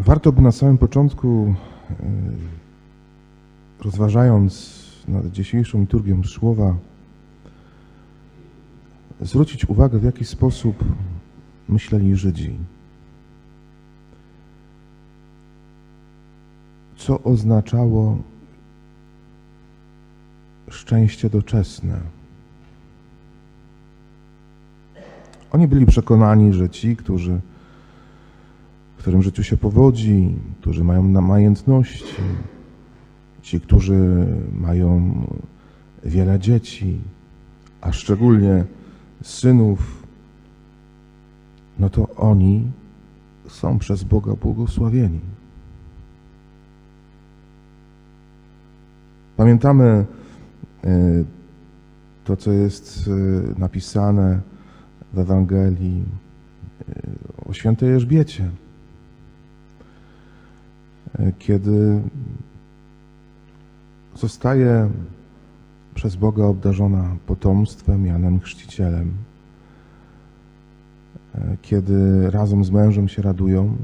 Warto by na samym początku, e, rozważając nad dzisiejszą liturgią słowa, zwrócić uwagę, w jaki sposób myśleli Żydzi. Co oznaczało szczęście doczesne? Oni byli przekonani, że ci, którzy którym życiu się powodzi, którzy mają na majętności, ci, którzy mają wiele dzieci, a szczególnie synów, no to oni są przez Boga błogosławieni. Pamiętamy y, to, co jest y, napisane w Ewangelii y, o świętej Elżbiecie kiedy zostaje przez Boga obdarzona potomstwem Janem Chrzcicielem, kiedy razem z mężem się radują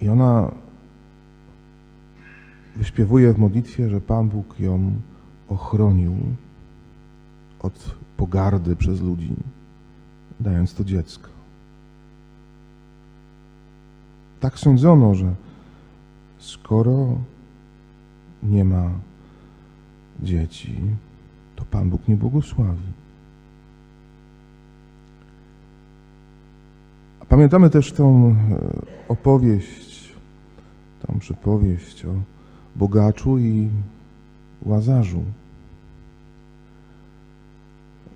i ona wyśpiewuje w modlitwie, że Pan Bóg ją ochronił od pogardy przez ludzi, dając to dziecko. Tak sądzono, że skoro nie ma dzieci, to Pan Bóg nie błogosławi. A pamiętamy też tą e, opowieść, tą przypowieść o bogaczu i łazarzu.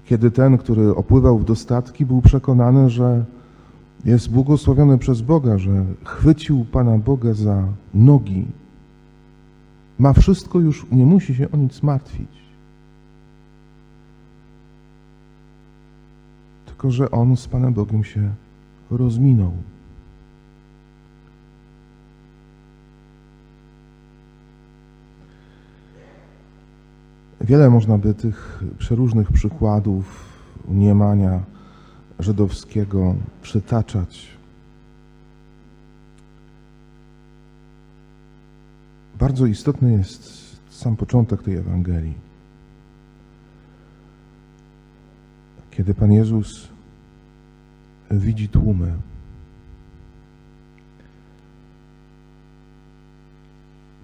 Kiedy ten, który opływał w dostatki, był przekonany, że jest błogosławiony przez Boga, że chwycił Pana Boga za nogi. Ma wszystko już, nie musi się o nic martwić. Tylko, że on z Panem Bogiem się rozminął. Wiele można by tych przeróżnych przykładów uniemania żydowskiego przytaczać. Bardzo istotny jest sam początek tej Ewangelii. Kiedy Pan Jezus widzi tłumy,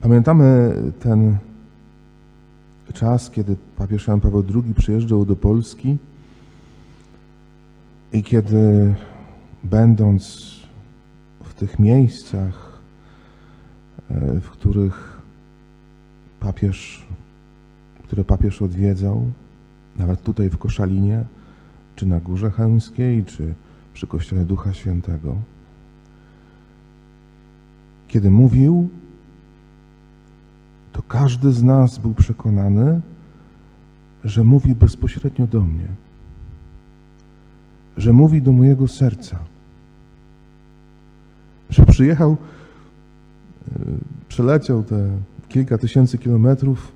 Pamiętamy ten czas, kiedy papież Jan Paweł II przyjeżdżał do Polski i kiedy będąc w tych miejscach, e, w których papież, które papież odwiedzał, nawet tutaj w Koszalinie, czy na Górze Chełmskiej, czy przy Kościele Ducha Świętego, kiedy mówił, to każdy z nas był przekonany, że mówi bezpośrednio do mnie że mówi do mojego serca. Że przyjechał, e, przeleciał te kilka tysięcy kilometrów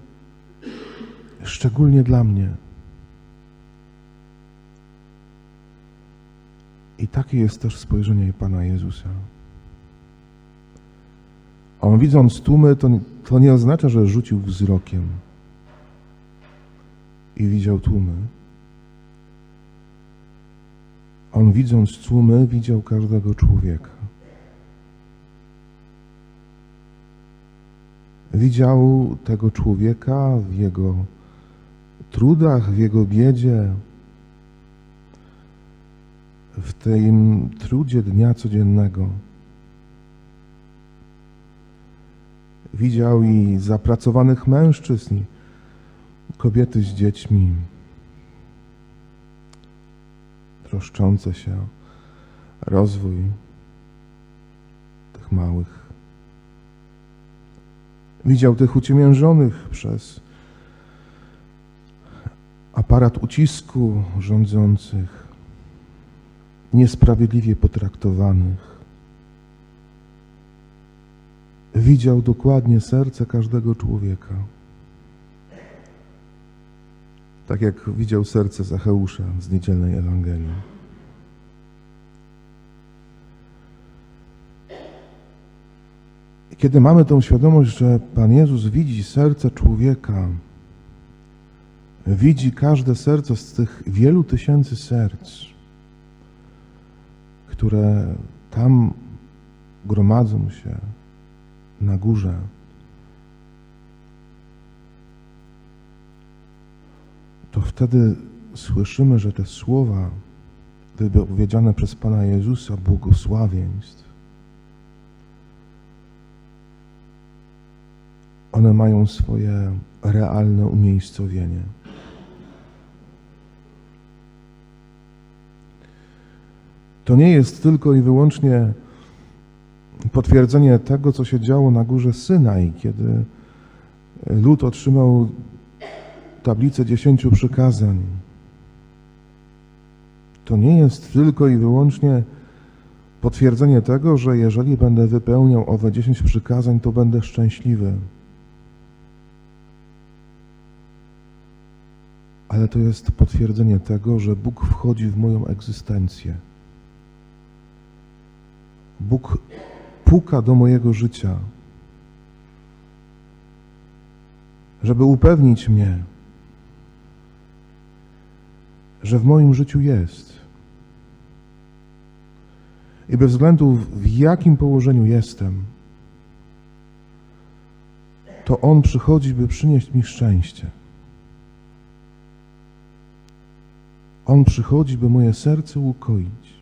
szczególnie dla mnie. I takie jest też spojrzenie Pana Jezusa. On widząc tłumy, to, to nie oznacza, że rzucił wzrokiem i widział tłumy. On widząc tłumy, widział każdego człowieka. Widział tego człowieka w jego trudach, w jego biedzie, w tym trudzie dnia codziennego. Widział i zapracowanych mężczyzn, kobiety z dziećmi, troszczące się rozwój tych małych. Widział tych uciemiężonych przez aparat ucisku rządzących, niesprawiedliwie potraktowanych. Widział dokładnie serce każdego człowieka tak jak widział serce Zacheusza z niedzielnej Ewangelii. Kiedy mamy tą świadomość, że Pan Jezus widzi serce człowieka, widzi każde serce z tych wielu tysięcy serc, które tam gromadzą się na górze, to wtedy słyszymy, że te słowa wypowiedziane przez Pana Jezusa, błogosławieństw, one mają swoje realne umiejscowienie. To nie jest tylko i wyłącznie potwierdzenie tego, co się działo na górze Synaj, kiedy lud otrzymał tablicę dziesięciu przykazań. To nie jest tylko i wyłącznie potwierdzenie tego, że jeżeli będę wypełniał owe dziesięć przykazań, to będę szczęśliwy. Ale to jest potwierdzenie tego, że Bóg wchodzi w moją egzystencję. Bóg puka do mojego życia, żeby upewnić mnie, że w moim życiu jest. I bez względu w jakim położeniu jestem, to On przychodzi, by przynieść mi szczęście. On przychodzi, by moje serce ukoić.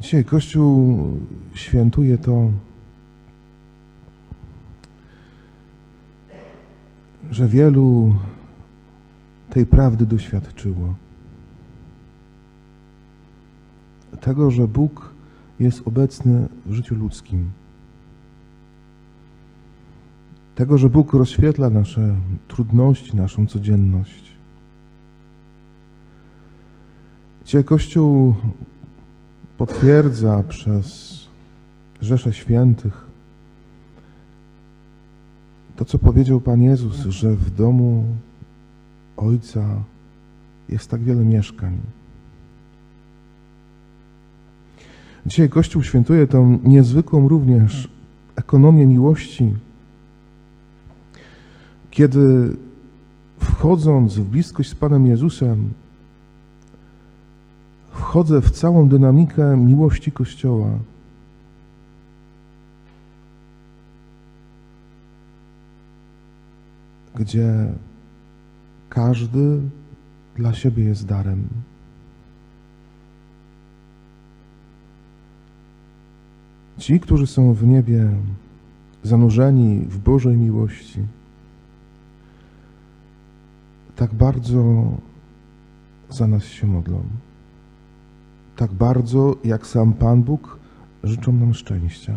Dzisiaj Kościół świętuje to, że wielu tej prawdy doświadczyło. Tego, że Bóg jest obecny w życiu ludzkim. Tego, że Bóg rozświetla nasze trudności, naszą codzienność. Dzisiaj Kościół potwierdza przez Rzeszę Świętych to, co powiedział Pan Jezus, że w domu Ojca jest tak wiele mieszkań. Dzisiaj Kościół świętuje tą niezwykłą również ekonomię miłości, kiedy wchodząc w bliskość z Panem Jezusem, wchodzę w całą dynamikę miłości Kościoła. Gdzie każdy dla siebie jest darem. Ci, którzy są w niebie zanurzeni w Bożej miłości, tak bardzo za nas się modlą. Tak bardzo, jak sam Pan Bóg, życzą nam szczęścia.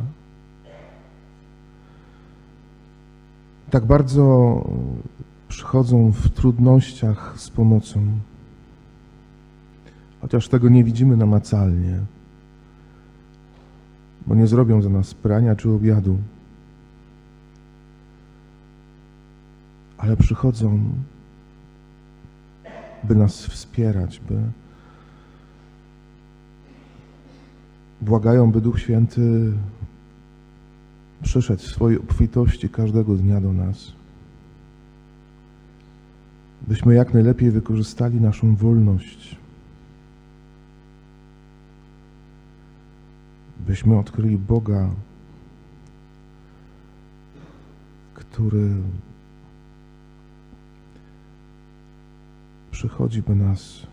Tak bardzo przychodzą w trudnościach z pomocą, chociaż tego nie widzimy namacalnie, bo nie zrobią za nas prania czy obiadu, ale przychodzą, by nas wspierać, by błagają, by Duch Święty przyszedł w swojej obfitości każdego dnia do nas byśmy jak najlepiej wykorzystali naszą wolność, byśmy odkryli Boga, który przychodzi, by nas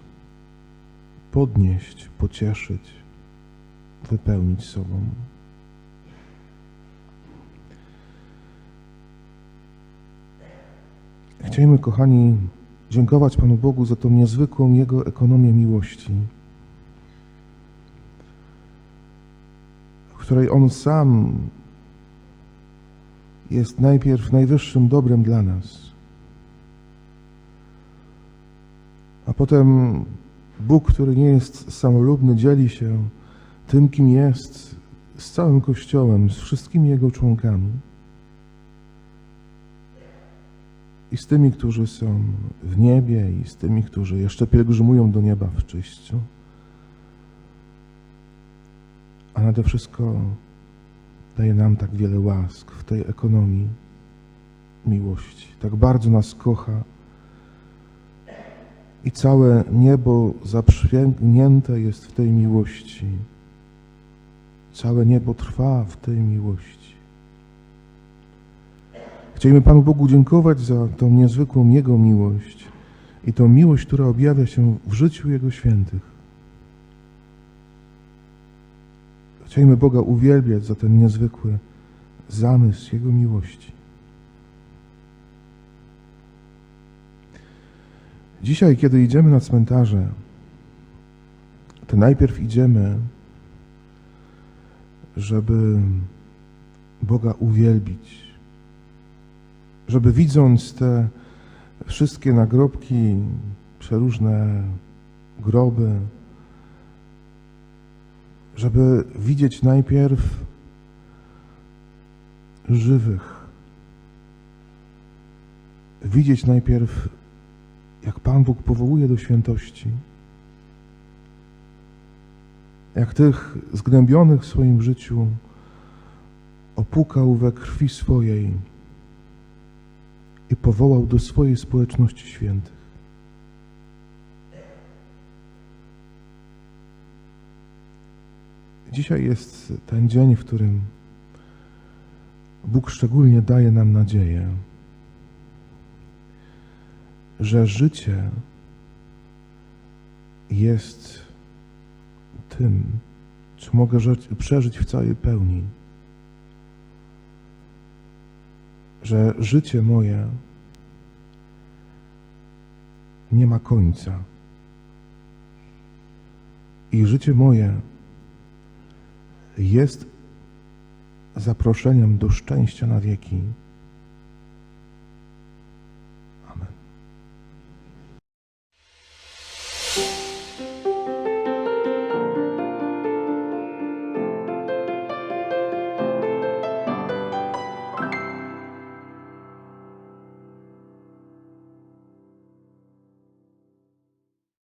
podnieść, pocieszyć, wypełnić sobą. Chcielibyśmy, kochani, dziękować Panu Bogu za tą niezwykłą Jego ekonomię miłości, w której On sam jest najpierw najwyższym dobrem dla nas, a potem Bóg, który nie jest samolubny, dzieli się tym, kim jest, z całym Kościołem, z wszystkimi Jego członkami. I z tymi, którzy są w niebie, i z tymi, którzy jeszcze pielgrzymują do nieba w czyściu. a nade wszystko daje nam tak wiele łask w tej ekonomii miłości. Tak bardzo nas kocha i całe niebo zaprzęgnięte jest w tej miłości. Całe niebo trwa w tej miłości. Chcielibyśmy Panu Bogu dziękować za tą niezwykłą Jego miłość i tą miłość, która objawia się w życiu Jego świętych. Chcielibyśmy Boga uwielbiać za ten niezwykły zamysł Jego miłości. Dzisiaj, kiedy idziemy na cmentarze, to najpierw idziemy, żeby Boga uwielbić, żeby widząc te wszystkie nagrobki, przeróżne groby, żeby widzieć najpierw żywych, widzieć najpierw, jak Pan Bóg powołuje do świętości, jak tych zgnębionych w swoim życiu opukał we krwi swojej i powołał do swojej społeczności świętych. Dzisiaj jest ten dzień, w którym Bóg szczególnie daje nam nadzieję, że życie jest tym, co mogę żyć, przeżyć w całej pełni. Że życie moje nie ma końca. I życie moje jest zaproszeniem do szczęścia na wieki.